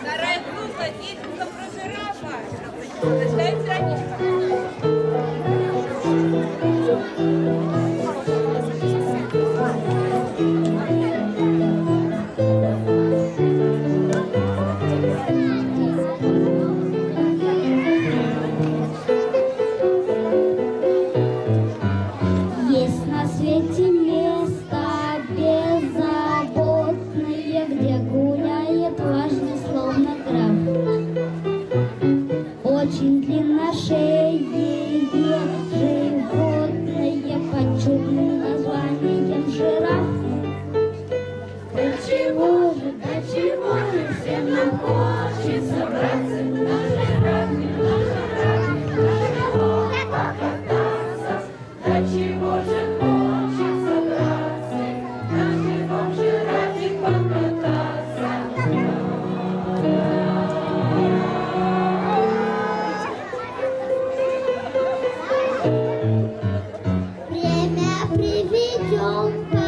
Вторая группа, детка про жирафа. свете места беззаботные, где гуляет важный словно трав. Очень длинно животное под чудным названием жираф. До чего же, до чего же всем нам хочется браться на жираф? Oh.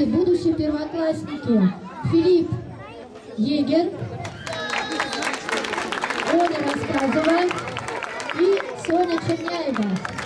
дети, будущие первоклассники, Филипп Егер, Оля Рассказова и Соня Черняева.